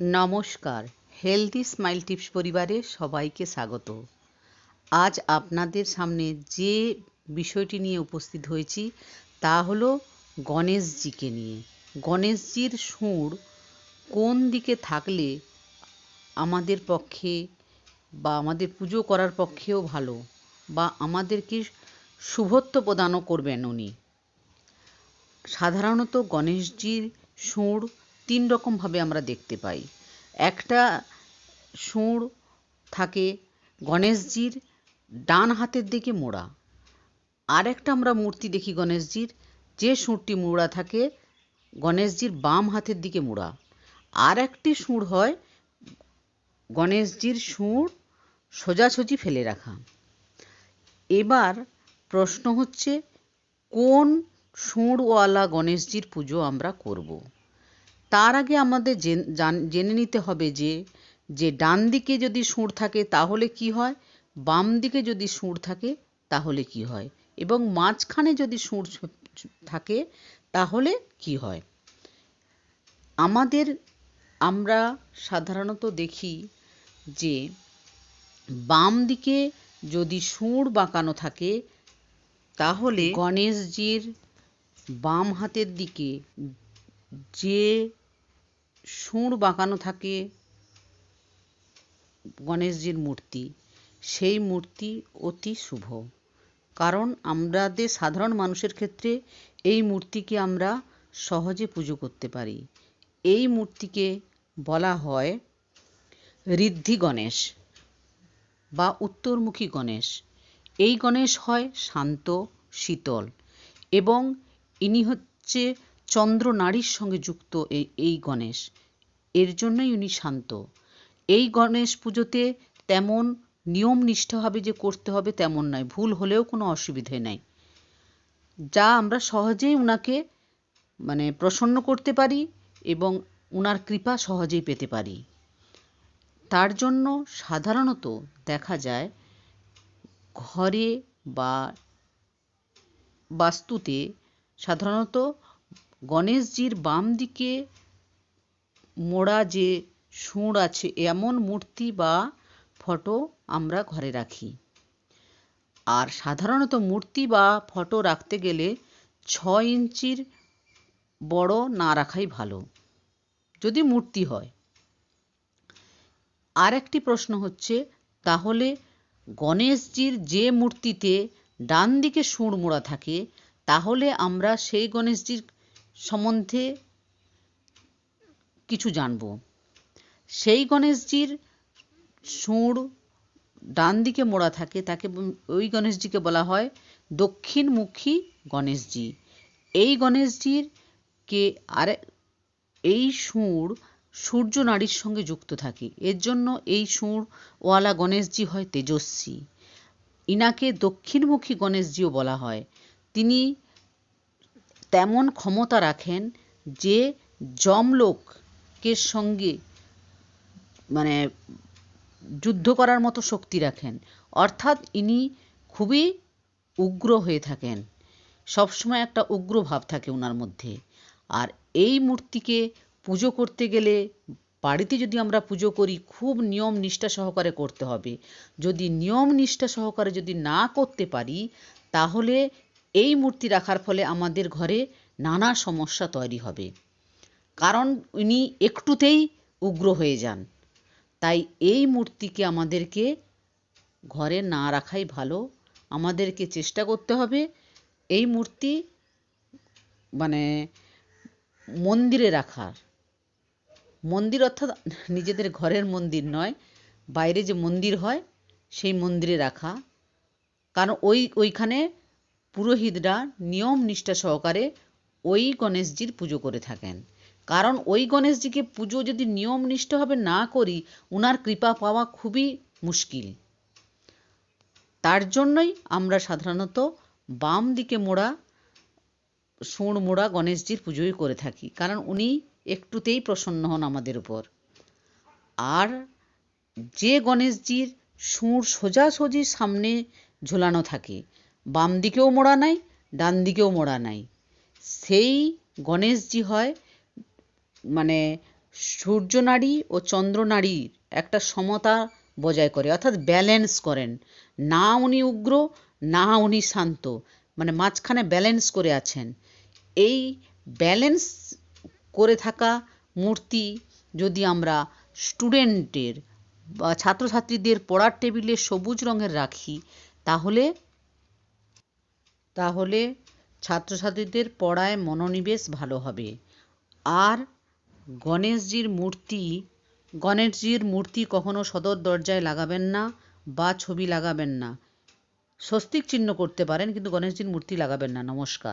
নমস্কার healthy smile tips পরিবারে সবাইকে স্বাগত। আজ আপনাদের সামনে যে বিষয়টি নিয়ে উপস্থিত হয়েছি তা হলো গণেশজিকে নিয়ে। গণেশজির সুর কোন দিকে থাকলে আমাদের পক্ষে বা আমাদের পুজো করার পক্ষেও ভালো বা আমাদেরকে শুভত্ব প্রদানও করবেন উনি? সাধারণত গণেশজির সুর তিন রকমভাবে আমরা দেখতে পাই। একটা সুর থাকে গণেশজির ডান হাতের দিকে মোড়া। আর একটা আমরা মূর্তি দেখি গণেশজির, যে সুরটি মোড়া থাকে গণেশজির বাম হাতের দিকে মোড়া। আর একটি সুর হয় গণেশজির সুর সোজাসুজি ফেলে রাখা। এবার প্রশ্ন হচ্ছে, কোন সুরওয়ালা গণেশজির পুজো আমরা করব। তার আগে আমাদের জেনে নিতে হবে যে যে ডান দিকে যদি সুর থাকে তাহলে কি হয়? বাম দিকে যদি সুর থাকে তাহলে কি হয়? এবং মাঝখানে যদি সুর থাকে তাহলে কি হয়? আমাদের, আমরা সাধারণত দেখি যে, বাম দিকে যদি সুর বাঁকানো থাকে তাহলে গণেশজির বাম হাতের দিকে যে সুর বাঁকানো থাকে গণেশজির মূর্তি, সেই মূর্তি অতি শুভ। কারণ আমাদের সাধারণ মানুষের ক্ষেত্রে এই মূর্তিকে আমরা সহজে পুজো করতে পারি। এই মূর্তিকে বলা হয় ঋদ্ধি গণেশ বা উত্তরমুখী গণেশ। এই গণেশ হয় শান্ত, শীতল এবং ইনি হচ্ছে চন্দ্র নারীর সঙ্গে যুক্ত এই এই গণেশ। এর জন্যই উনি শান্ত। এই গণেশ পুজোতে তেমন নিয়ম নিষ্ঠাভাবে যে করতে হবে তেমন নয়, ভুল হলেও কোনো অসুবিধে নেই। যা আমরা সহজেই উনাকে মানে প্রসন্ন করতে পারি এবং উনার কৃপা সহজেই পেতে পারি। তার জন্য সাধারণত দেখা যায়, ঘরে বা বাস্তুতে সাধারণত গণেশজির বাম দিকে মোড়া যে সুর আছে, এমন মূর্তি বা ফটো আমরা ঘরে রাখি। আর সাধারণত মূর্তি বা ফটো রাখতে গেলে ছ ইঞ্চির বড় না রাখাই ভালো, যদি মূর্তি হয়। আর একটি প্রশ্ন হচ্ছে, তাহলে গণেশজির যে মূর্তিতে ডান দিকে সুর মোড়া থাকে, তাহলে আমরা সেই গণেশজির সম্বন্ধে কিছু জানব। সেই গণেশজির সুর ডান দিকে মোড়া থাকে, তাকে ওই গণেশজিকে বলা হয় দক্ষিণমুখী গণেশজি। এই গণেশজির কে আর, এই সুর সূর্য নারীর সঙ্গে যুক্ত থাকে। এর জন্য এই সুর ওয়ালা গণেশজি হয় তেজস্বী। ইনাকে দক্ষিণমুখী গণেশজিও বলা হয়। তিনি তেমন ক্ষমতা রাখেন যে যমলোকের সঙ্গে মানে যুদ্ধ করার মতো শক্তি রাখেন। অর্থাৎ ইনি খুবই উগ্র হয়ে থাকেন। সবসময় একটা উগ্র ভাব থাকে ওনার মধ্যে। আর এই মূর্তিকে পুজো করতে গেলে বাড়িতে যদি আমরা পুজো করি, খুব নিয়ম নিষ্ঠা সহকারে করতে হবে। যদি নিয়ম নিষ্ঠা সহকারে যদি না করতে পারি, তাহলে এই মূর্তি রাখার ফলে আমাদের ঘরে নানা সমস্যা তৈরি হবে। কারণ উনি একটুতেই উগ্র হয়ে যান। তাই এই মূর্তিকে আমাদেরকে ঘরে না রাখাই ভালো। আমাদেরকে চেষ্টা করতে হবে এই মূর্তি মানে মন্দিরে রাখার। মন্দির অর্থাৎ নিজেদের ঘরের মন্দির নয়, বাইরে যে মন্দির হয়, সেই মন্দিরে রাখা। কারণ ওই, ওইখানে পুরোহিতরা নিয়ম নিষ্ঠা সহকারে ওই গণেশজির পুজো করে থাকেন। কারণ ওই গণেশজিকে পুজো যদি নিয়ম নিষ্ঠভাবে না করি ওনার কৃপা পাওয়া খুবই মুশকিল। তার জন্যই আমরা সাধারণত বাম দিকে মোড়া সুঁড় মোড়া গণেশজির পুজোই করে থাকি। কারণ উনি একটুতেই প্রসন্ন হন আমাদের উপর। আর যে গণেশজির সুর সোজাসুজি সামনে ঝোলানো থাকে বাম দিকেও মোড়া নাই, ডান দিকেও মোড়া নাই। সেই গণেশজি হয় মানে সূর্যনাড়ি ও চন্দ্র চন্দ্রনাড়ির একটা সমতা বজায় করে, অর্থাৎ ব্যালেন্স করেন। না উনি উগ্র, না উনি শান্ত মানে মাঝখানে ব্যালেন্স করে আছেন। এই ব্যালেন্স করে থাকা মূর্তি যদি আমরা স্টুডেন্টের বা ছাত্রছাত্রীদের পড়ার টেবিলে সবুজ রঙের রাখি, তাহলে তাহলে ছাত্রছাত্রীদের পড়ায় মনোনিবেশ ভালো হবে। আর গণেশজির মূর্তি গণেশজির মূর্তি কখনো সদর দরজায় লাগাবেন না বা ছবি লাগাবেন না। স্বস্তিক চিহ্ন করতে পারেন, কিন্তু গণেশজির মূর্তি লাগাবেন না। নমস্কার।